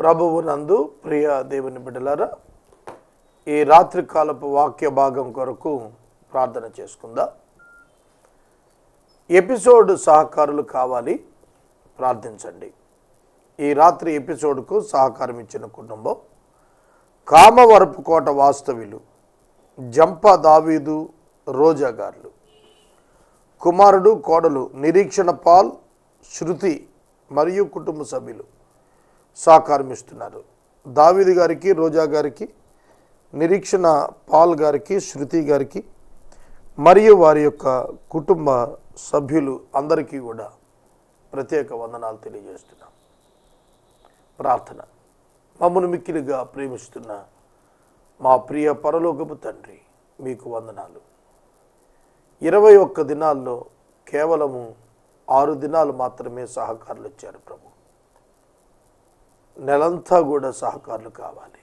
ప్రభువు నందు ప్రియ దేవుని బిడ్డలారా ఈ రాత్రి కాలపు వాక్య భాగం కొరకు ప్రార్థన చేసుకుందాం. ఎపిసోడ్ సహకారులు కావాలి ప్రార్థించండి. ఈ రాత్రి ఎపిసోడ్కు సహకారం ఇచ్చిన కుటుంబం కామవరపు కోట వాస్తవ్యులు జంప దావీదు రోజా గారులు కుమారుడు కోడలు నిరీక్షణ పాల్ శృతి మరియు కుటుంబ సభ్యులు. సహకారం ఇస్తున్నారు. గారికి రోజా గారికి నిరీక్షణ పాల్ గారికి శృతి గారికి మరియు వారి యొక్క కుటుంబ సభ్యులు అందరికీ కూడా ప్రత్యేక వందనాలు తెలియజేస్తున్నాం. ప్రార్థన. మమ్మను మిక్కిలిగా ప్రేమిస్తున్న మా ప్రియ పరలోకపు తండ్రి మీకు వందనాలు. ఇరవై ఒక్క దినాల్లో కేవలము ఆరు దినాలు మాత్రమే సహకారులు వచ్చారు ప్రభు. నెలంతా కూడా సహకారులు కావాలి.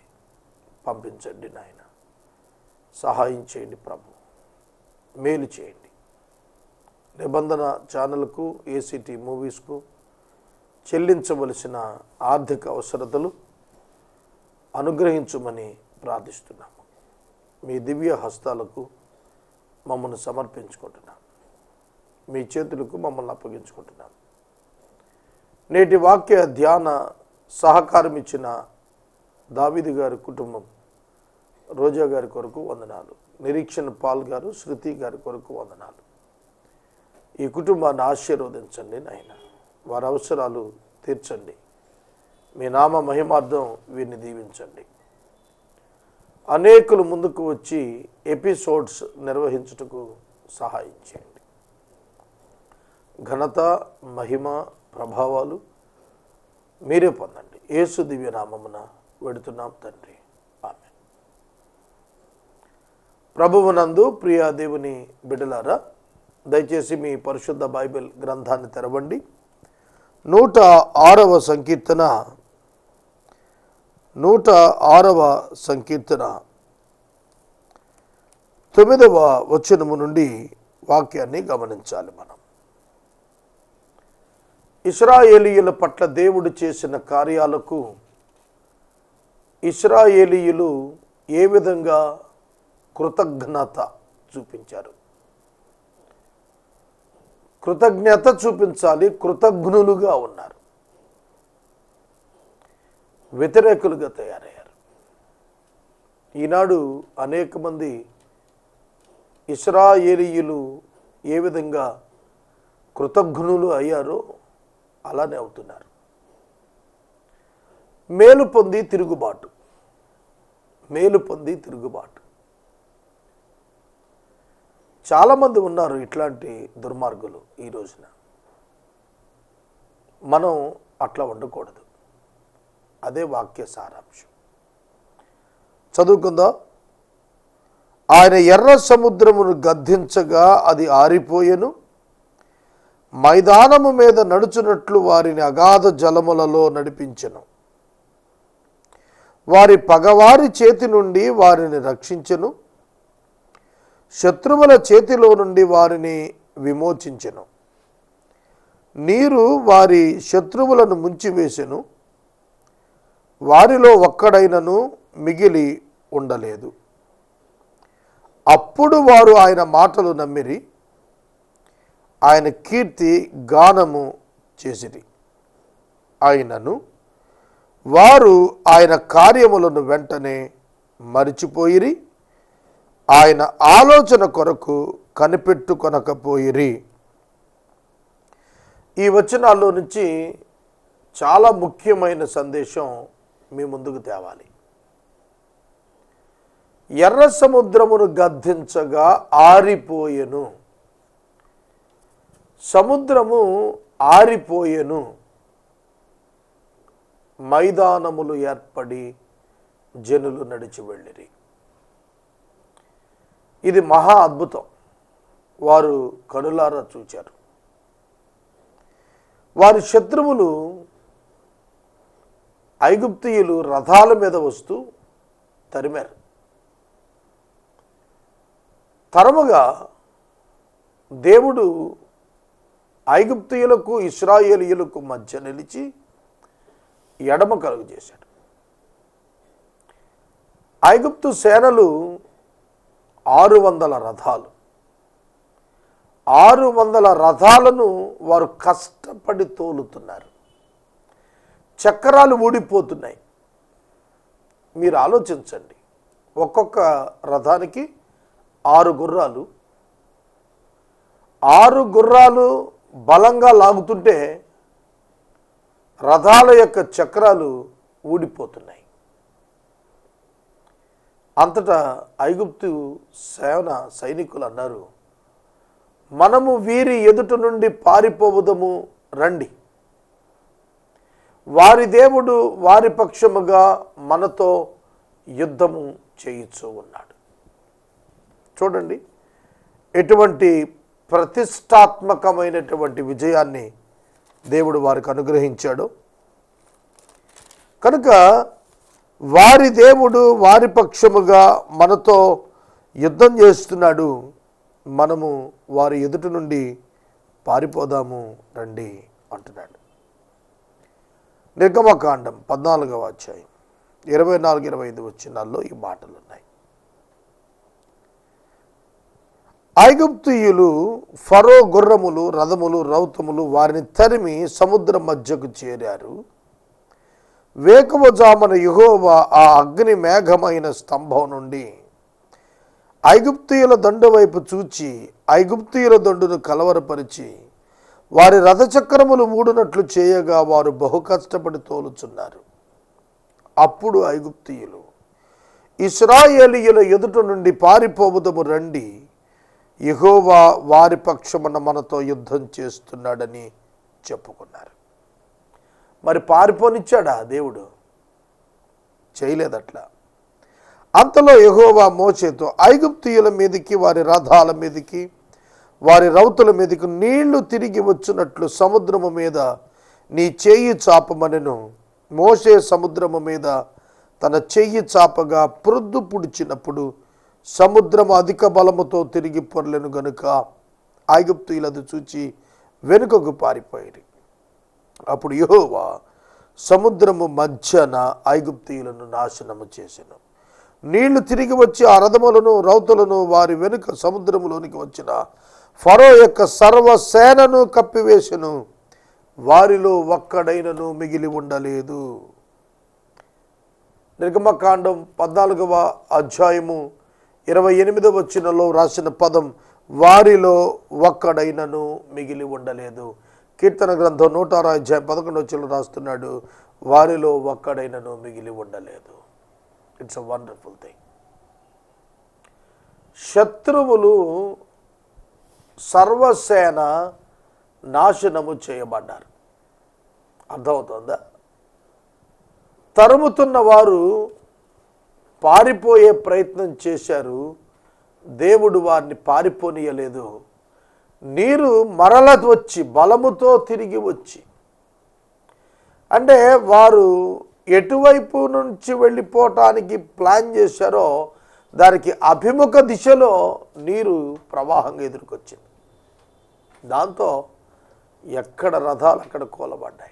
పంపించండి నాయన. సహాయం చేయండి ప్రభు. మేలు చేయండి. నిబంధన ఛానల్కు ఏసీటీ మూవీస్కు చెల్లించవలసిన ఆర్థిక అవసరతలు అనుగ్రహించమని ప్రార్థిస్తున్నాము. మీ దివ్య హస్తాలకు మమ్మల్ని సమర్పించుకుంటున్నాం. మీ చేతులకు మమ్మల్ని అప్పగించుకుంటున్నాం. నేటి వాక్య ధ్యాన సహకారం ఇచ్చిన దావిది గారి కుటుంబం రోజా గారి కొరకు వందనాలు. నిరీక్షణ పాల్ గారు శృతి గారి కొరకు వందనాలు. ఈ కుటుంబాన్ని ఆశీర్వదించండి నాయన. వారి అవసరాలు తీర్చండి. మీ నామ మహిమార్థం వీరిని దీవించండి. అనేకులు ముందుకు వచ్చి ఎపిసోడ్స్ నిర్వహించుటకు సహాయం చేయండి. ఘనత మహిమ ప్రభావాలు మీరే పొందండి. యేసు దివ్య నామమున వెడుతున్నాం తండ్రి. ఆమె ప్రభువునందు ప్రియ దేవుని బిడలారా దయచేసి మీ పరిశుద్ధ బైబిల్ గ్రంథాన్ని తెరవండి. నూట ఆరవ సంకీర్తన నూట ఆరవ సంకీర్తన తొమ్మిదవ వచనము నుండి వాక్యాన్ని గమనించాలి మనం. ఇస్రాయేలీయుల పట్ల దేవుడు చేసిన కార్యాలకు ఇస్రాయేలీయులు ఏ విధంగా కృతజ్ఞత చూపించారు? కృతజ్ఞత చూపించాలి కృతజ్ఞులుగా ఉన్నారు. వ్యతిరేకులుగా తయారయ్యారు. ఈనాడు అనేక మంది ఇస్రాయేలీయులు ఏ విధంగా కృతజ్ఞులు అయ్యారో అలానే అవుతున్నారు. మేలు పొంది తిరుగుబాటు. మేలు పొంది తిరుగుబాటు. చాలామంది ఉన్నారు ఇట్లాంటి దుర్మార్గులు ఈ రోజున. మనం అట్లా ఉండకూడదు. అదే వాక్య సారాంశం. చదువుకుందా. ఆయన ఎర్ర సముద్రమును గద్దించగా అది ఆరిపోయెను. మైదానము మీద నడుచునట్లు వారిని అగాధ జలములలో నడిపించెను. వారి పగవారి చేతి నుండి వారిని రక్షించెను. శత్రువుల చేతిలో నుండి వారిని విమోచించెను. నీరు వారి శత్రువులను ముంచివేసెను. వారిలో ఒక్కడైనను మిగిలి ఉండలేదు. అప్పుడు వారు ఆయన మాటలు నమ్మిరి ఆయన కీర్తి గానము చేసిరి. ఆయనను వారు ఆయన కార్యములను వెంటనే మరిచిపోయిరి. ఆయన ఆలోచన కొరకు కనిపెట్టుకొనకపోయిరి. ఈ వచనాల్లో నుంచి చాలా ముఖ్యమైన సందేశం మీ ముందుకు తేవాలి. ఎర్ర సముద్రమును గద్దించగా ఆరిపోయెను. సముద్రము ఆరిపోయెను. మైదానములు ఏర్పడి జనులు నడిచి వెళ్ళిరి. ఇది మహా అద్భుతం. వారు కనులారా చూచారు. వారి శత్రువులు ఐగుప్తీయులు రథాల మీద వస్తూ తరిమారు. తరముగా దేవుడు ఐగుప్తియులకు ఇస్రాయేలీయులకు మధ్య నిలిచి ఎడమ కలుగు చేశాడు. ఐగుప్తు సేనలు ఆరు వందల రథాలు. ఆరు వందల రథాలను వారు కష్టపడి తోలుతున్నారు. చక్రాలు ఊడిపోతున్నాయి. మీరు ఆలోచించండి. ఒక్కొక్క రథానికి ఆరు గుర్రాలు. ఆరు గుర్రాలు బలంగా లాగుతుంటే రథాల యొక్క చక్రాలు ఊడిపోతున్నాయి. అంతటా ఐగుప్తు సేన సైనికులు అన్నారు మనము వీరి ఎదుట నుండి పారిపోవదము రండి. వారి దేవుడు వారి పక్షముగా మనతో యుద్ధము చేయించు ఉన్నాడు. చూడండి ఎటువంటి ప్రతిష్టాత్మకమైనటువంటి విజయాన్ని దేవుడు వారికి అనుగ్రహించాడు. కనుక వారి దేవుడు వారి పక్షముగా మనతో యుద్ధం చేస్తున్నాడు. మనము వారి ఎదుటి నుండి పారిపోదాము రండి అంటున్నాడు. నిర్గమకాండం పద్నాలుగవ అధ్యాయం ఇరవై నాలుగు ఇరవై ఐదు వచ్చినాల్లో ఈ మాటలు ఉన్నాయి ఐగుప్తీయులు ఫరో గుర్రములు రథములు రౌతములు వారిని తరిమి సముద్రం మధ్యకు చేరారు. వేకువజామున యెహోవా ఆ అగ్ని మేఘమైన స్తంభం నుండి ఐగుప్తీయుల దండు వైపు చూచి ఐగుప్తీయుల దండును కలవరపరిచి వారి రథచక్రములు మూడునట్లు చేయగా వారు బహు కష్టపడి తోలుచున్నారు. అప్పుడు ఐగుప్తీయులు ఇస్రాయేలీయుల ఎదుట నుండి పారిపోవుదము రండి యెహోవా వారి పక్షమున మనతో యుద్ధం చేస్తున్నాడని చెప్పుకున్నారు. మరి పారిపోనిచ్చాడా దేవుడు? చేయలేదట్లా. అంతలో ఎహోవా మోచేతో ఐగుప్తీయుల మీదకి వారి రథాల మీదకి వారి రౌతుల మీదకి నీళ్ళు తిరిగి వచ్చినట్లు సముద్రము మీద నీ చెయ్యి చాపమనెను. మోసే సముద్రము మీద తన చెయ్యి చాపగా ప్రొద్దు పుడిచినప్పుడు సముద్రము అధిక బలముతో తిరిగి పొరలేను గనుక ఐగుప్తీయులది చూచి వెనుకకు పారిపోయి అప్పుడు యహోవా సముద్రము మధ్యన ఐగుప్తీయులను నాశనము చేసెను. నీళ్ళు తిరిగి వచ్చి ఆ రథములను రౌతులను వారి వెనుక సముద్రములోనికి వచ్చిన ఫరో యొక్క సర్వసేనను కప్పివేసెను. వారిలో ఒక్కడైనను మిగిలి ఉండలేదు. నిర్గమకాండం పద్నాలుగవ అధ్యాయము ఇరవై ఎనిమిదవ వచ్చినలో రాసిన పదం వారిలో ఒక్కడైనను మిగిలి ఉండలేదు. కీర్తన గ్రంథం నూట ఆరు అధ్యాయం పదకొండు వచ్చిన రాస్తున్నాడు వారిలో ఒక్కడైనను మిగిలి ఉండలేదు. ఇట్స్ అ వండర్ఫుల్ థింగ్ శత్రువులు సర్వసేన నాశనము చేయబడ్డారు. అర్థమవుతుందా? తరుముతున్న వారు పారిపోయే ప్రయత్నం చేశారు. దేవుడు వారిని పారిపోనీయలేదు. నీరు మరల వచ్చి బలముతో తిరిగి వచ్చి. అంటే వారు ఎటువైపు నుంచి వెళ్ళిపోవటానికి ప్లాన్ చేశారో దానికి అభిముఖ దిశలో నీరు ప్రవాహంగా ఎదుర్కొచ్చింది. దాంతో ఎక్కడ రథాలు అక్కడ కూలబడ్డాయి.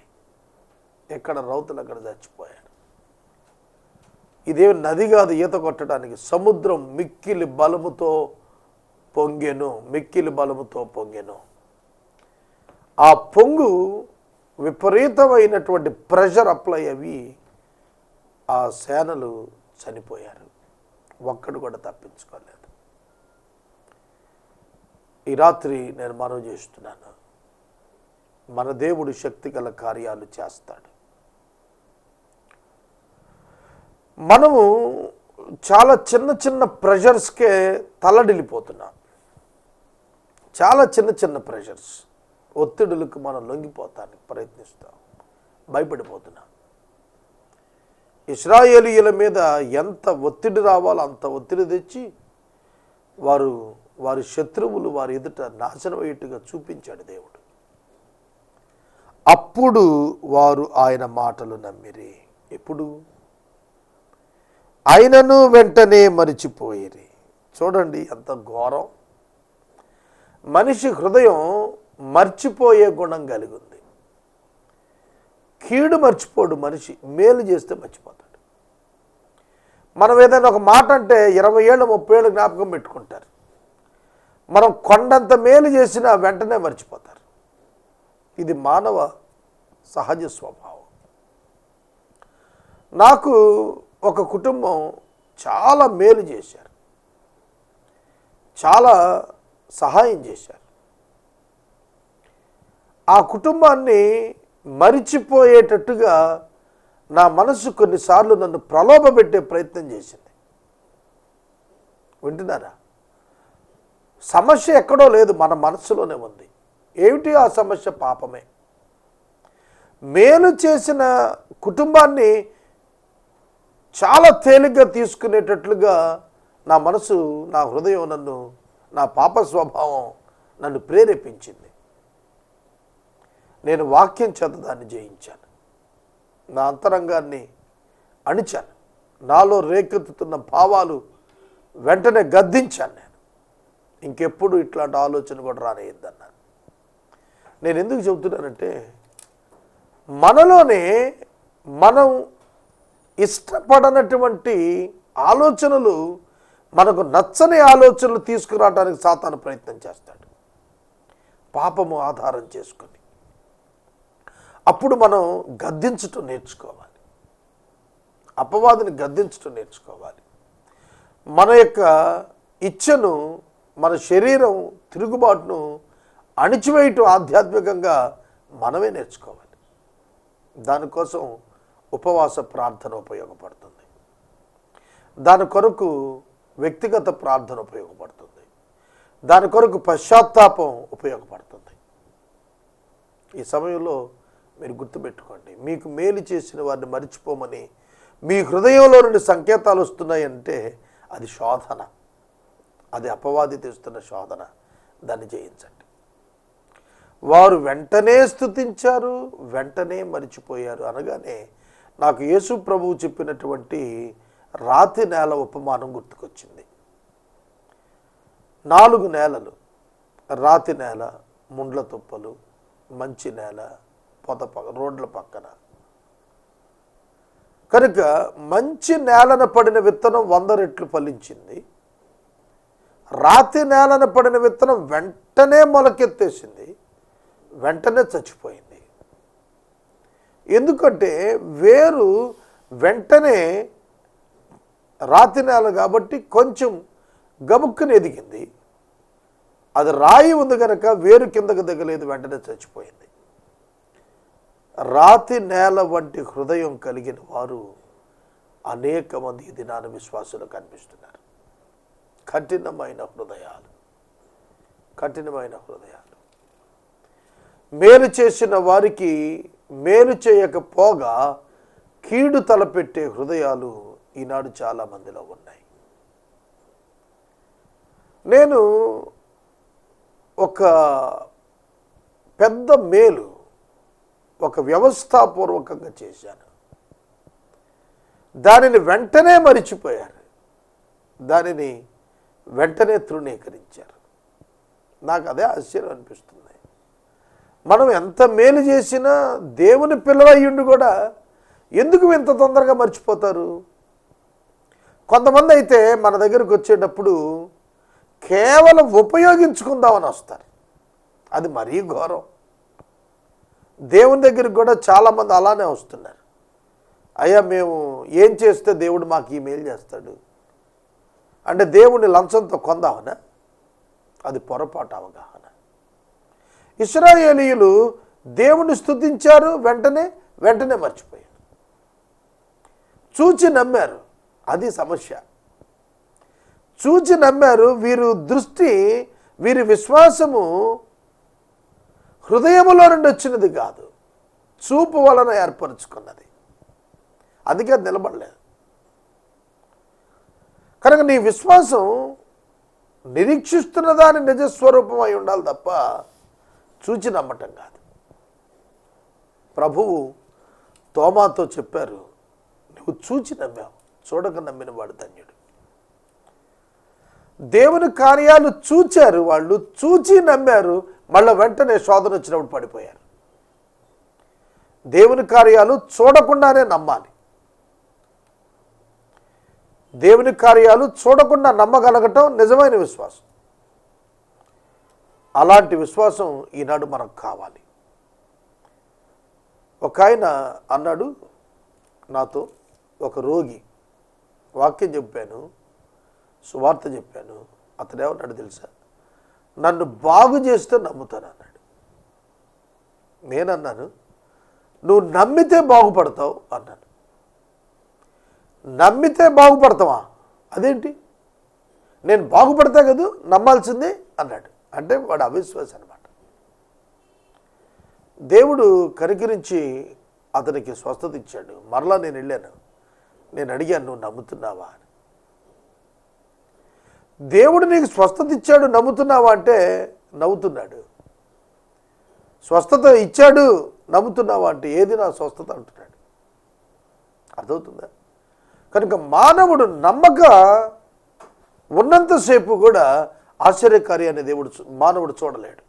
ఎక్కడ రౌతులు అక్కడ చచ్చిపోయారు. ఇదేమి నది కాదు ఈత కొట్టడానికి సముద్రం మిక్కిలి బలముతో పొంగెను మిక్కిలి బలముతో పొంగెను. ఆ పొంగు విపరీతమైనటువంటి ప్రెషర్ అప్లై అవి ఆ సేనలు చనిపోయారు. ఒక్కడు కూడా తప్పించుకోలేదు. ఈ రాత్రి నేను మనవి చేస్తున్నాను. మన దేవుడు శక్తిగల కార్యాలు చేస్తాడు. మనము చాలా చిన్న చిన్న ప్రెషర్స్కే తలడిలిపోతున్నాం చాలా చిన్న చిన్న ప్రెషర్స్ ఒత్తిడులకు మనం లొంగిపోతానికి ప్రయత్నిస్తాం. భయపడిపోతున్నాం. ఇస్రాయేలీయుల మీద ఎంత ఒత్తిడి రావాలో అంత ఒత్తిడి తెచ్చి వారు వారి శత్రువులు వారి ఎదుట నాశనమయ్యేట్టుగా చూపించాడు దేవుడు. అప్పుడు వారు ఆయన మాటలు నమ్మిరి. ఎప్పుడు? ఆయనను వెంటనే మరిచిపోయిరి చూడండి ఎంత ఘోరం. మనిషి హృదయం మర్చిపోయే గుణం కలిగి ఉంది కీడు మర్చిపోడు మనిషి మేలు చేస్తే మర్చిపోతాడు. మనం ఏదైనా ఒక మాట అంటే ఇరవై ఏళ్ళు ముప్పై ఏళ్ళు జ్ఞాపకం పెట్టుకుంటారు. మనం కొండంత మేలు చేసినా వెంటనే మర్చిపోతారు. ఇది మానవ సహజ స్వభావం. నాకు ఒక కుటుంబం చాలా మేలు చేశారు. చాలా సహాయం చేశారు. ఆ కుటుంబాన్ని మరిచిపోయేటట్టుగా నా మనసు కొన్నిసార్లు నన్ను ప్రలోభపెట్టే ప్రయత్నం చేసింది. వింటున్నారా? సమస్య ఎక్కడో లేదు మన మనసులోనే ఉంది. ఏమిటి ఆ సమస్య? పాపమే. మేలు చేసిన కుటుంబాన్ని చాలా తేలిగ్గా తీసుకునేటట్లుగా నా మనసు నా హృదయం నన్ను నా పాప స్వభావం నన్ను ప్రేరేపించింది. నేను వాక్యం చేత దాన్ని జయించాను. నా అంతరంగాన్ని అణిచాను. నాలో రేకెత్తుతున్న భావాలు వెంటనే గద్దించాను నేను. ఇంకెప్పుడు ఇట్లాంటి ఆలోచన కూడా రానేయద్దన్నాను నేను ఎందుకు చెబుతున్నానంటే మనలోనే మనం ఇష్టపడనటువంటి ఆలోచనలు మనకు నచ్చని ఆలోచనలు తీసుకురావడానికి సాతాను ప్రయత్నం చేస్తాడు. పాపము ఆధారం చేసుకొని. అప్పుడు మనం గద్దించటం నేర్చుకోవాలి. అపవాదిని గద్దించటం నేర్చుకోవాలి. మన యొక్క ఇచ్చను మన శరీరం తిరుగుబాటును అణిచివేయటం ఆధ్యాత్మికంగా మనమే నేర్చుకోవాలి. దానికోసం ఉపవాస ప్రార్థన ఉపయోగపడుతుంది. దాని కొరకు వ్యక్తిగత ప్రార్థన ఉపయోగపడుతుంది. దాని కొరకు పశ్చాత్తాపం ఉపయోగపడుతుంది. ఈ సమయంలో మీరు గుర్తుపెట్టుకోండి మీకు మేలు చేసిన వారిని మర్చిపోమని మీ హృదయంలో నుండి సంకేతాలు వస్తున్నాయంటే అది శోధన. అది అపవాది తెస్తున్న శోధన. దాన్ని జయించండి. వారు వెంటనే స్థుతించారు వెంటనే మరిచిపోయారు అనగానే నాకు యేసు ప్రభువు చెప్పినటువంటి రాతి నేల ఉపమానం గుర్తుకొచ్చింది. నాలుగు నేలలు రాతి నేల ముండ్ల తుప్పలు మంచి నేల పొద రోడ్ల పక్కన. కనుక మంచి నేలన పడిన విత్తనం వంద రెట్లు ఫలించింది. రాతి నేలన పడిన విత్తనం వెంటనే మొలకెత్తేసింది. వెంటనే చచ్చిపోయింది. ఎందుకంటే వేరు వెంటనే రాతి నేల కాబట్టి కొంచెం గబుక్కుని ఎదిగింది. అది రాయి ఉంది కనుక వేరు కిందకు దిగలేదు వెంటనే చచ్చిపోయింది. రాతి నేల వంటి హృదయం కలిగిన వారు అనేక మంది దినాన విశ్వాసులు కనిపిస్తున్నారు. కఠినమైన హృదయాలు. కఠినమైన హృదయాలు. మేలు చేసిన వారికి మేలు చేయకపోగా కీడు తలపెట్టే హృదయాలు ఈనాడు చాలా మందిలో ఉన్నాయి. నేను ఒక పెద్ద మేలు ఒక వ్యవస్థాపూర్వకంగా చేశాను. దానిని వెంటనే మరిచిపోయారు. దానిని వెంటనే తృణీకరించారు. నాకు అదే ఆశ్చర్యం అనిపిస్తుంది. మనం ఎంత మేలు చేసినా దేవుని పిల్లలయ్యుండి కూడా ఎందుకు ఇంత తొందరగా మర్చిపోతారు? కొంతమంది అయితే మన దగ్గరకు వచ్చేటప్పుడు కేవలం ఉపయోగించుకుందామని వస్తారు. అది మరీ ఘోరం. దేవుని దగ్గరికి కూడా చాలామంది అలానే వస్తున్నారు. అయ్యా మేము ఏం చేస్తే దేవుడు మాకు ఈ మేలు చేస్తాడు? అంటే దేవుడిని లంచంతో కొందామనా? అది పొరపాటు అవగాహన. ఇస్రాయేలీయులు దేవుని స్థుతించారు వెంటనే వెంటనే మర్చిపోయారు. చూచి నమ్మారు అది సమస్య. చూచి నమ్మారు వీరు దృష్టి వీరి విశ్వాసము హృదయములో నుండి వచ్చినది కాదు. చూపు వలన ఏర్పరచుకున్నది. అందుకే నిలబడలేదు. కనుక నీ విశ్వాసం నిరీక్షిస్తున్న దాని నిజస్వరూపం అయి ఉండాలి తప్ప చూచి నమ్మటం కాదు. ప్రభువు తోమాతో చెప్పారు నువ్వు చూచి నమ్మావు చూడక నమ్మిన వాడు ధన్యుడు. దేవుని కార్యాలు చూచారు వాళ్ళు చూచి నమ్మారు మళ్ళీ వెంటనే శోధన వచ్చినప్పుడు పడిపోయారు. దేవుని కార్యాలు చూడకుండానే నమ్మాలి. దేవుని కార్యాలు చూడకుండా నమ్మగలగటం నిజమైన విశ్వాసం. అలాంటి విశ్వాసం ఈనాడు మనకు కావాలి. ఒక ఆయన అన్నాడు నాతో ఒక రోగి వాక్యం చెప్పాను సువార్త చెప్పాను అతడేమన్నాడు తెలుసా? నన్ను బాగు చేస్తే నమ్ముతాను అన్నాడు. నేనన్నాను నువ్వు నమ్మితే బాగుపడతావు అన్నాను నమ్మితే బాగుపడతావా? అదేంటి? నేను బాగుపడతా కదా? నమ్మాల్సిందే అన్నాడు. అంటే వాడు అవిశ్వాసం అనమాట దేవుడు కనికరించి అతనికి స్వస్థత ఇచ్చాడు. మరలా నేను వెళ్ళాను. నేను అడిగాను నువ్వు నమ్ముతున్నావా? అని. దేవుడు నీకు స్వస్థత ఇచ్చాడు నమ్ముతున్నావా అంటే నవ్వుతున్నాడు. స్వస్థత ఇచ్చాడు నమ్ముతున్నావా అంటే ఏది నా స్వస్థత అంటున్నాడు. అర్థమవుతుందా? కనుక మానవుడు నమ్మక ఉన్నంతసేపు కూడా ఆశ్చర్యకార్యాన్ని దేవుడు చూ- మానవుడు చూడలేడు.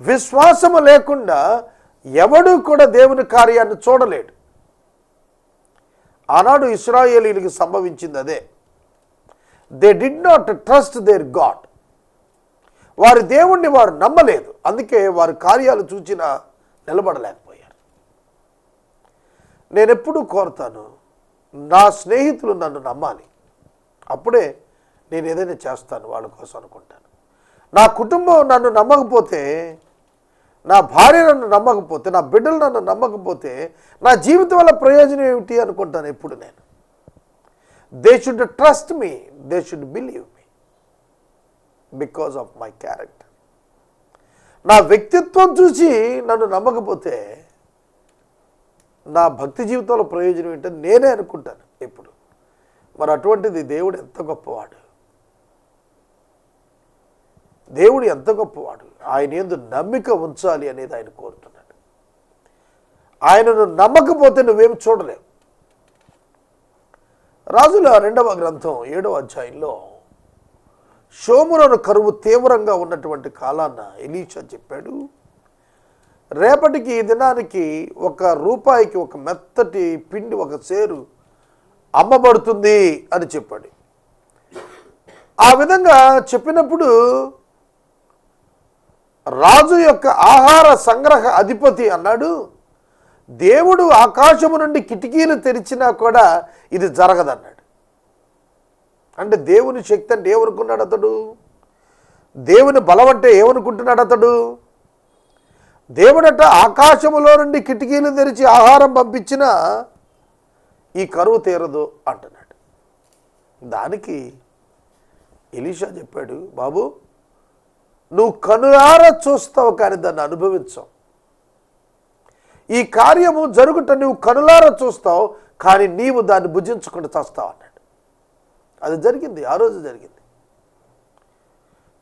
విశ్వాసము లేకుండా ఎవడు కూడా దేవుని కార్యాన్ని చూడలేడు. ఆనాడు ఇస్రాయేలీలకు సంభవించింది అదే. They did not trust their god వారి దేవుణ్ణి వారు నమ్మలేదు. అందుకే వారి కార్యాలు చూచినా నిలబడలేకపోయారు. నేను ఎప్పుడూ కోరుతాను నా స్నేహితులు నన్ను నమ్మాలి. అప్పుడే నేను ఏదైనా చేస్తాను వాళ్ళ కోసం అనుకుంటాను. నా కుటుంబం నన్ను నమ్మకపోతే నా భార్య నన్ను నమ్మకపోతే నా బిడ్డలు నన్ను నమ్మకపోతే నా జీవితం వల్ల ప్రయోజనం ఏమిటి అనుకుంటాను ఎప్పుడు నేను? They should trust me they should believe me because of my character నా వ్యక్తిత్వం చూసి నన్ను నమ్మకపోతే నా భక్తి జీవితంలో ప్రయోజనం ఏంటని నేనే అనుకుంటాను ఎప్పుడు. మరి అటువంటిది దేవుడు ఎంత గొప్పవాడు? దేవుడు ఎంత గొప్పవాడు? ఆయన ఎందు నమ్మిక ఉంచాలి అనేది ఆయన కోరుతున్నాడు. ఆయనను నమ్మకపోతే నువ్వేం చూడలేవు. రాజుల రెండవ గ్రంథం ఏడవ అధ్యాయంలో షోములను కరువు తీవ్రంగా ఉన్నటువంటి కాలాన్న ఎలీషా చెప్పాడు రేపటికి ఈ దినానికి ఒక రూపాయికి ఒక మెత్తటి పిండి ఒక చేరు అమ్మబడుతుంది అని చెప్పాడు. ఆ విధంగా చెప్పినప్పుడు రాజు యొక్క ఆహార సంగ్రహ అధిపతి అన్నాడు. దేవుడు ఆకాశము నుండి కిటికీలు తెరిచినా కూడా ఇది జరగదన్నాడు. అంటే దేవుని శక్తి అంటే ఏమనుకున్నాడు అతడు? దేవుని బలం అంటే ఏమనుకుంటున్నాడు అతడు? దేవుడట ఆకాశములో నుండి కిటికీలు తెరిచి ఆహారం పంపించినా ఈ కరువు తీరదు అంటున్నాడు. దానికి ఎలీషా చెప్పాడు బాబు నువ్వు కనులారా చూస్తావు కానీ దాన్ని అనుభవించవు. ఈ కార్యము జరుగుట నువ్వు కనులారా చూస్తావు కానీ నీవు దాన్ని భుజించకుండా చస్తావు అన్నాడు. అది జరిగింది ఆ రోజు జరిగింది.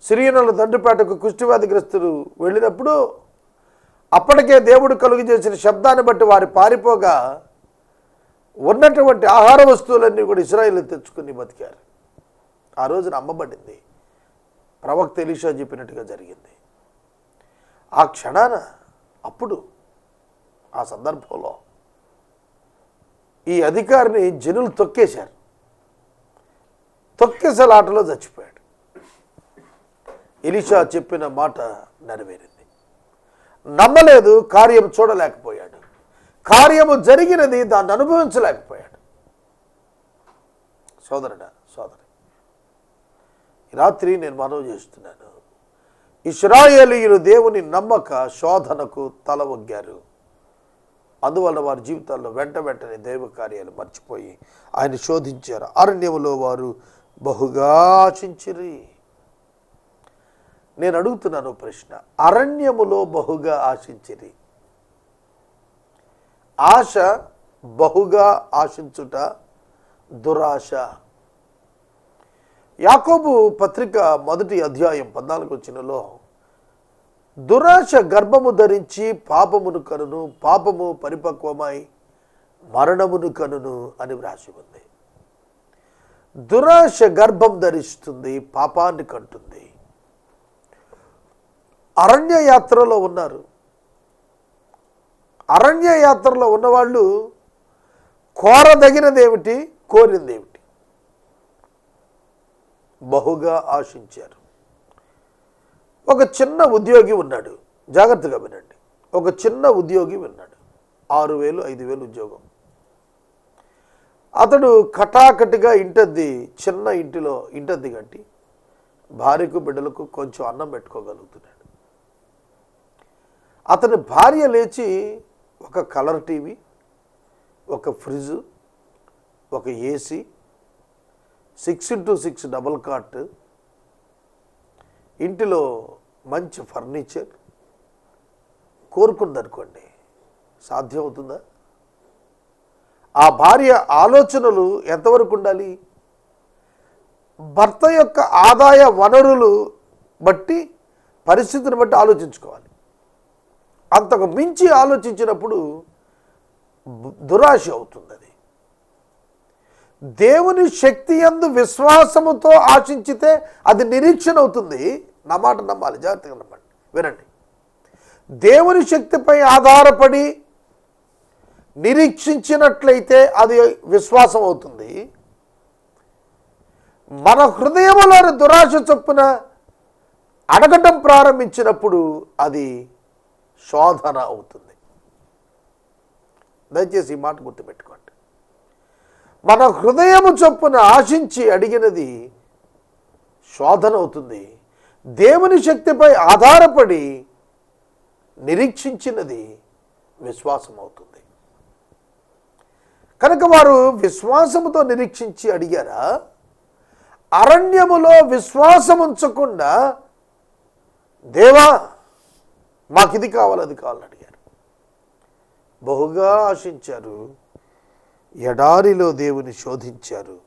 సిరియనుల తండ్రిపేటకు కుష్టివ్యాధిగ్రస్తులు వెళ్ళినప్పుడు అప్పటికే దేవుడు కలుగు చేసిన శబ్దాన్ని బట్టి వారి పారిపోగా ఉన్నటువంటి ఆహార వస్తువులన్నీ కూడా ఇస్రాయిల్ తెచ్చుకుని బతికారు. ఆ రోజున అమ్మబడింది. ప్రవక్త ఎలీషా చెప్పినట్టుగా జరిగింది. ఆ క్షణాన అప్పుడు ఆ సందర్భంలో ఈ అధికారిని జనులు తొక్కేశారు. తొక్కేసలాటలో చచ్చిపోయాడు. ఎలీషా చెప్పిన మాట నెరవేరింది. నమ్మలేదు కార్యం చూడలేకపోయాడు. కార్యము జరిగినది దాన్ని అనుభవించలేకపోయాడు. సోదరుడా సోదరు రాత్రి నేను మనవి చేస్తున్నాను. ఇస్రాయేలీయులు దేవుని నమ్మక శోధనకు తల ఒగ్గారు అందువల్ల వారి జీవితాల్లో వెంట వెంటనే దైవ కార్యాలు మర్చిపోయి ఆయన శోధించారు. అరణ్యములో వారు బహుగా ఆశించిరి. నేను అడుగుతున్నాను ప్రశ్న. అరణ్యములో బహుగా ఆశించిరి. ఆశ బహుగా ఆశించుట దురాశ. యాకోబు పత్రిక మొదటి అధ్యాయం పద్నాలుగు వచ్చినలో దురాశ గర్భము ధరించి పాపమును కనును పాపము పరిపక్వమై మరణమును కనును అని వ్రాసి ఉంది. దురాశ గర్భం ధరిస్తుంది పాపాన్ని కంటుంది. అరణ్య యాత్రలో ఉన్నారు. అరణ్య యాత్రలో ఉన్నవాళ్ళు కోరదగినదేమిటి? కోరిందేమిటి? బహుగా ఆశించారు. ఒక చిన్న ఉద్యోగి ఉన్నాడు. జాగ్రత్తగా వినండి. ఒక చిన్న ఉద్యోగి విన్నాడు ఆరు వేలు ఐదు వేలు ఉద్యోగం. అతడు కటాకటిగా ఇంటద్ది చిన్న ఇంటిలో ఇంటద్ది కట్టి భార్యకు బిడ్డలకు కొంచెం అన్నం పెట్టుకోగలుగుతున్నాడు. అతని భార్య లేచి ఒక కలర్ టీవీ ఒక ఫ్రిడ్జ్ ఒక AC six into six double cot ఇంటిలో మంచి ఫర్నిచర్ కోరుకుందనుకోండి. సాధ్యం అవుతుందా ఆ భార్య ఆలోచనలు ఎంతవరకు ఉండాలి? భర్త యొక్క ఆదాయ వనరులు బట్టి పరిస్థితిని బట్టి ఆలోచించుకోవాలి. అంతకు మించి ఆలోచించినప్పుడు దురాశ అవుతుంది అది దేవుని శక్తి యందు విశ్వాసముతో ఆశించితే అది నిరీక్షణ అవుతుంది నా మాట నమ్మాలి జాగ్రత్తగా నమ్మండి. వినండి. దేవుని శక్తిపై ఆధారపడి నిరీక్షించినట్లయితే అది విశ్వాసం అవుతుంది మన హృదయంలోని దురాశ చొప్పున అడగటం ప్రారంభించినప్పుడు అది శోధన అవుతుంది. దయచేసి ఈ మాట గుర్తుపెట్టుకోండి. మన హృదయము చొప్పున ఆశించి అడిగినది శోధన అవుతుంది. దేవుని శక్తిపై ఆధారపడి నిరీక్షించినది విశ్వాసం అవుతుంది. కనుక వారు విశ్వాసముతో నిరీక్షించి అడిగారా? అరణ్యములో విశ్వాసం ఉంచకుండా దేవా మాకు ఇది కావాలి అది కావాలని అడిగారు. బహుగా ఆశించారు ఎడారిలో దేవుని శోధించారు.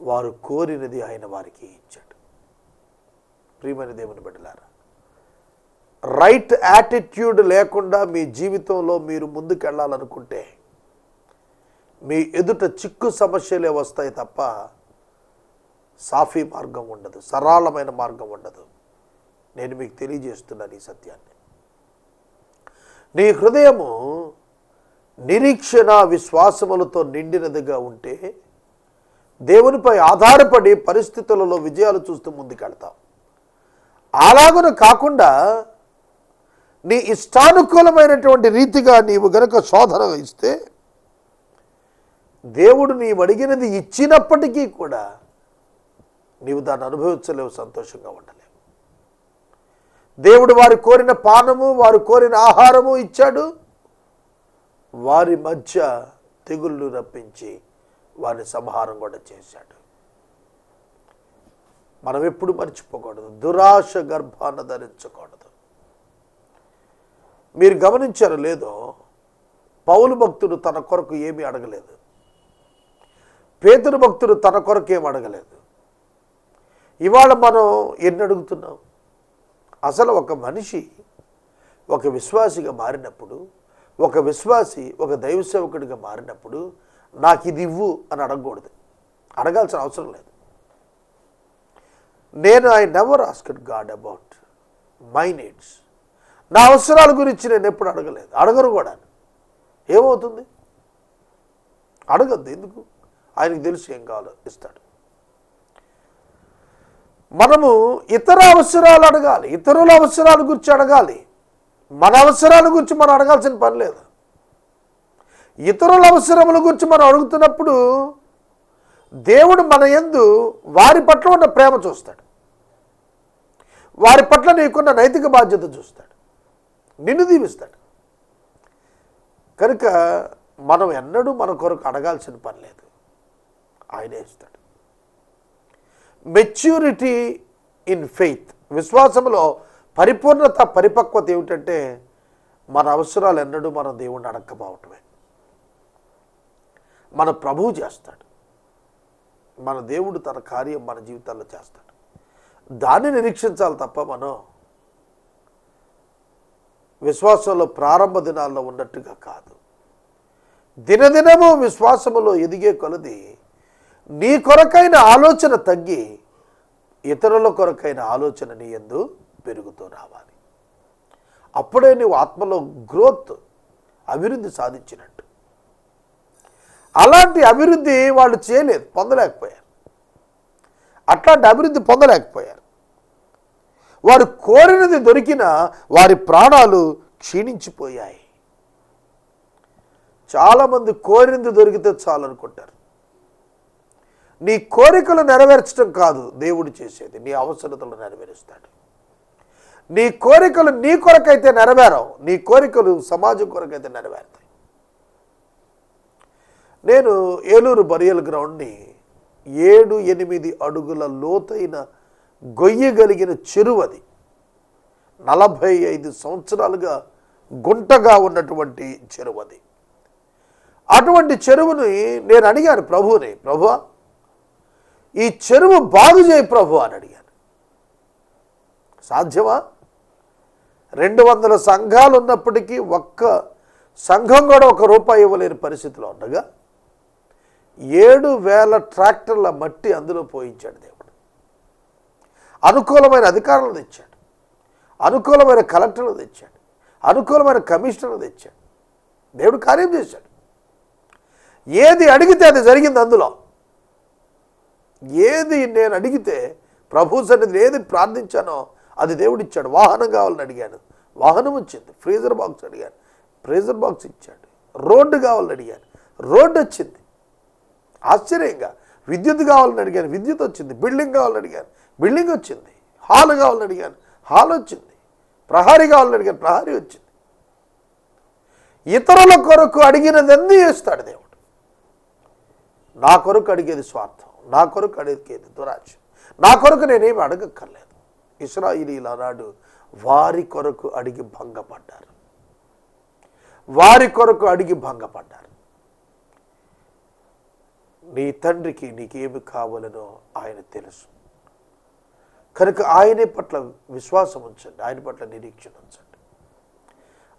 వారు కోరినది ఆయన వారికి ఇచ్చాడు. ప్రియమైన దేవుని బిడ్డలారా రైట్ యాటిట్యూడ్ లేకుండా మీ జీవితంలో మీరు ముందుకెళ్ళాలనుకుంటే మీ ఎదుట చిక్కు సమస్యలే వస్తాయి తప్ప సాఫీ మార్గం ఉండదు సరళమైన మార్గం ఉండదు. నేను మీకు తెలియజేస్తున్నాను ఈ సత్యాన్ని. నీ హృదయము నిరీక్షణ విశ్వాసములతో నిండినదిగా ఉంటే దేవునిపై ఆధారపడి పరిస్థితులలో విజయాలు చూస్తూ ముందుకెళ్తాం అలాగున కాకుండా నీ ఇష్టానుకూలమైనటువంటి రీతిగా నీవు గనక శోధన ఇస్తే దేవుడు నీవు అడిగినది ఇచ్చినప్పటికీ కూడా నీవు దాన్ని అనుభవించలేవు సంతోషంగా ఉండలేవు. దేవుడు వారు కోరిన పానము వారు కోరిన ఆహారము ఇచ్చాడు. వారి మధ్య తెగుళ్ళు రప్పించి వారిని సంహారం కూడా చేశాడు. మనం ఎప్పుడు మర్చిపోకూడదు. దురాశ గర్భాన్ని ధరించకూడదు. మీరు గమనించారు లేదో పౌలు భక్తుడు తన కొరకు ఏమీ అడగలేదు. పేతురు భక్తుడు తన కొరకు ఏమి అడగలేదు. ఇవాళ మనం ఎన్ని అడుగుతున్నాం? అసలు ఒక మనిషి ఒక విశ్వాసిగా మారినప్పుడు ఒక విశ్వాసి ఒక దైవ సేవకుడిగా మారినప్పుడు నాకు ఇది ఇవ్వు అని అడగకూడదు. అడగాల్సిన అవసరం లేదు. నేను I never asked god about my needs. నా అవసరాల గురించి నేను ఎప్పుడు అడగలేదు. అడగరు కూడా. ఏమవుతుంది? అడగద్దు. ఎందుకు? ఆయనకు తెలుసు ఏం కావాలో ఇస్తాడు. మనము ఇతర అవసరాలు అడగాలి. ఇతరుల అవసరాల గురించి అడగాలి. మన అవసరాల గురించి మనం అడగాల్సిన పని లేదు. ఇతరుల అవసరముల గురించి మనం అడుగుతున్నప్పుడు దేవుడు మన యందు వారి పట్ల ఉన్న ప్రేమ చూస్తాడు. వారి పట్ల నీకున్న నైతిక బాధ్యత చూస్తాడు. నిన్ను దీవిస్తాడు. కనుక మనం ఎన్నడూ మన కొరకు అడగాల్సిన పని లేదు. ఆయనే ఇస్తాడు. మెచ్యూరిటీ ఇన్ ఫెయిత్ విశ్వాసంలో పరిపూర్ణత పరిపక్వత ఏమిటంటే మన అవసరాలు ఎన్నడూ మనం దేవుణ్ణి అడగకపోవటమే మన ప్రభువు చేస్తాడు. మన దేవుడు తన కార్యం మన జీవితాల్లో చేస్తాడు. దాన్ని నిరీక్షించాలి తప్ప మనం విశ్వాసంలో ప్రారంభ దినాల్లో ఉన్నట్టుగా కాదు. దినదినము విశ్వాసములో ఎదిగే కొలది నీ కొరకైన ఆలోచన తగ్గి ఇతరుల కొరకైన ఆలోచన నీ ఎందు పెరుగుతూ రావాలి. అప్పుడే నువ్వు ఆత్మలో గ్రోత్ అభివృద్ధి సాధించినట్టు. అలాంటి అభివృద్ధి వాళ్ళు చేయలేదు పొందలేకపోయారు. అట్లాంటి అభివృద్ధి పొందలేకపోయారు. వారు కోరినది దొరికినా వారి ప్రాణాలు క్షీణించిపోయాయి. చాలామంది కోరినది దొరికితే చాలనుకుంటారు. నీ కోరికలు నెరవేర్చడం కాదు దేవుడు చేసేది నీ అవసరతలు నెరవేరుస్తాడు. నీ కోరికలు నీ కొరకైతే నెరవేరవు నీ కోరికలు సమాజం కొరకైతే నెరవేరుతాయి. నేను ఏలూరు బరియల్ గ్రౌండ్ని ఏడు ఎనిమిది అడుగుల లోతైన గొయ్యి కలిగిన నలభై ఐదు సంవత్సరాలుగా గుంటగా ఉన్నటువంటి చెరువది అటువంటి చెరువుని నేను అడిగాను ప్రభువుని ప్రభు ఈ చెరువు బాగు చేయి ప్రభు అని అడిగాను. సాధ్యమా? రెండు వందల సంఘాలు ఉన్నప్పటికీ ఒక్క సంఘం కూడా ఒక రూపాయి ఇవ్వలేని పరిస్థితిలో ఉండగా ఏడు వేల ట్రాక్టర్ల మట్టి అందులో పోయించాడు దేవుడు. అనుకూలమైన అధికారులు తెచ్చాడు. అనుకూలమైన కలెక్టర్లు తెచ్చాడు. అనుకూలమైన కమిషనర్లు తెచ్చాడు. దేవుడు కార్యం చేశాడు. ఏది అడిగితే అది జరిగింది అందులో. ఏది నేను అడిగితే ప్రభు సన్నిధిలో ఏది ప్రార్థించానో అది దేవుడిచ్చాడు. వాహనం కావాలని అడిగాను. వాహనం వచ్చింది. ఫ్రీజర్ బాక్స్ అడిగాను ఫ్రీజర్ బాక్స్ ఇచ్చాడు. రోడ్డు కావాలని అడిగాను రోడ్డు వచ్చింది. ఆశ్చర్యంగా విద్యుత్ కావాలని అడిగాను విద్యుత్ వచ్చింది. బిల్డింగ్ కావాలని అడిగాను బిల్డింగ్ వచ్చింది. హాల్ కావాలని అడిగాను హాల్ వచ్చింది. ప్రహారీ కావాలని అడిగాను ప్రహారీ వచ్చింది. ఇతరుల కొరకు అడిగినదన్నీ చేస్తాడు దేవుడు. నా కొరకు అడిగేది స్వార్థం. నా కొరకు అడిగేది దురాశ. నా కొరకు నేనేమి అడగక్కర్లేదు. ఇస్రాయిలీల నాడు వారి కొరకు అడిగి భంగపడ్డారు. వారి కొరకు అడిగి భంగపడ్డారు. నీ తండ్రికి నీకేమి కావాలనో ఆయన తెలుసు. కనుక ఆయనే పట్ల విశ్వాసం ఉంచండి ఆయన పట్ల నిరీక్షణ ఉంచండి.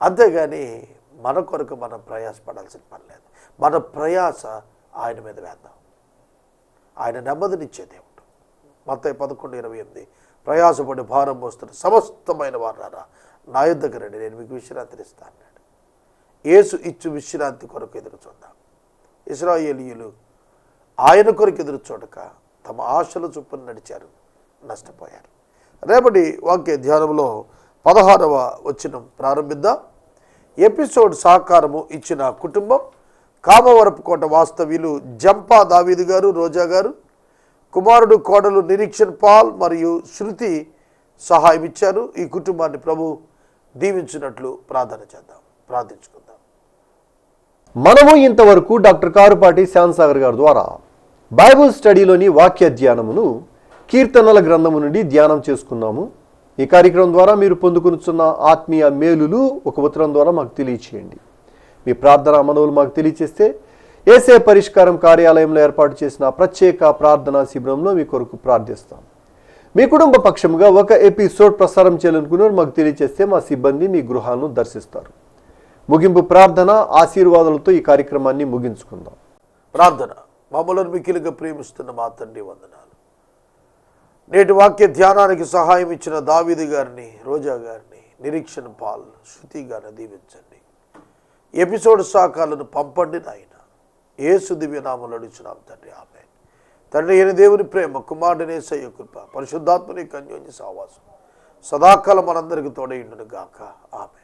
అంతేగాని మన కొరకు మనం ప్రయాసపడాల్సిన పని లేదు. మన ప్రయాస ఆయన మీద వేద్దాం. ఆయన నెమ్మదినిచ్చే దేవుడు. మొత్తం పదకొండు ఇరవై ఎనిమిది. ప్రయాసపడి భారం మోస్తున్న సమస్తమైన వారారా నా యుద్ధకు రండి నేను మీకు విశ్రాంతిని ఇస్తాను అన్నాడు. యేసు ఇచ్చు విశ్రాంతి కొరకు ఎదురు చూద్దాం. ఇస్రాయేలీయులు ఆయన కొరకు ఎదురు చూడక తమ ఆశల చొప్పున నడిచారు నష్టపోయారు. రేపటి వాక్య ధ్యానంలో పదహారవ వచ్చినం ప్రారంభిద్దాం. ఎపిసోడ్ సహకారము ఇచ్చిన కుటుంబం కామవరపుకోట వాస్తవ్యులు జంపా దావీదు గారు రోజా గారు కుమారుడు కోడలు నిరీక్షణ్ పాల్ మరియు శృతి సహాయం ఇచ్చారు. ఈ కుటుంబాన్ని ప్రభు దీవించినట్లు ప్రార్థన చేద్దాం. ప్రార్థించుకుందాం. మనము ఇంతవరకు డాక్టర్ కారుపాటి శ్యాంసాగర్ గారి ద్వారా బైబుల్ స్టడీలోని వాక్య ధ్యానమును కీర్తనల గ్రంథము నుండి ధ్యానం చేసుకున్నాము. ఈ కార్యక్రమం ద్వారా మీరు పొందుకునుచున్న ఆత్మీయ మేలులు ఒక ఉత్తరం ద్వారా మాకు తెలియచేయండి. మీ ప్రార్థన మనవులు మాకు తెలియచేస్తే ఏసే పరిష్కారం కార్యాలయంలో ఏర్పాటు చేసిన ప్రత్యేక ప్రార్థనా శిబిరంలో మీ కొరకు ప్రార్థిస్తాం. మీ కుటుంబ పక్షంగా ఒక ఎపిసోడ్ ప్రసారం చేయాలనుకున్నారు మాకు తెలియచేస్తే మా సిబ్బంది మీ గృహాలను దర్శిస్తారు. ముగింపు ప్రార్థన ఆశీర్వాదాలతో ఈ కార్యక్రమాన్ని ముగించుకుందాం. ప్రార్థన. మమ్మలను మిక్కిలిగా ప్రేమిస్తున్న మా తండ్రి వందనాలు. నేటి వాక్య ధ్యానానికి సహాయం ఇచ్చిన దావిది గారిని రోజా గారిని నిరీక్షణ పాల్ శృతి గారిని దీవించండి ఎపిసోడ్ శాఖలను పంపండి నాయన. ఏసు దివ్యనామలు అడుగుచున్నాం తండ్రి. ఆమె తండ్రి అయిన దేవుని ప్రేమ కుమారుడనే సయ్య కృప పరిశుద్ధాత్మని కన్యోన్య సావాసం సదాకాలం మనందరికి తోడైండును గాక ఆమె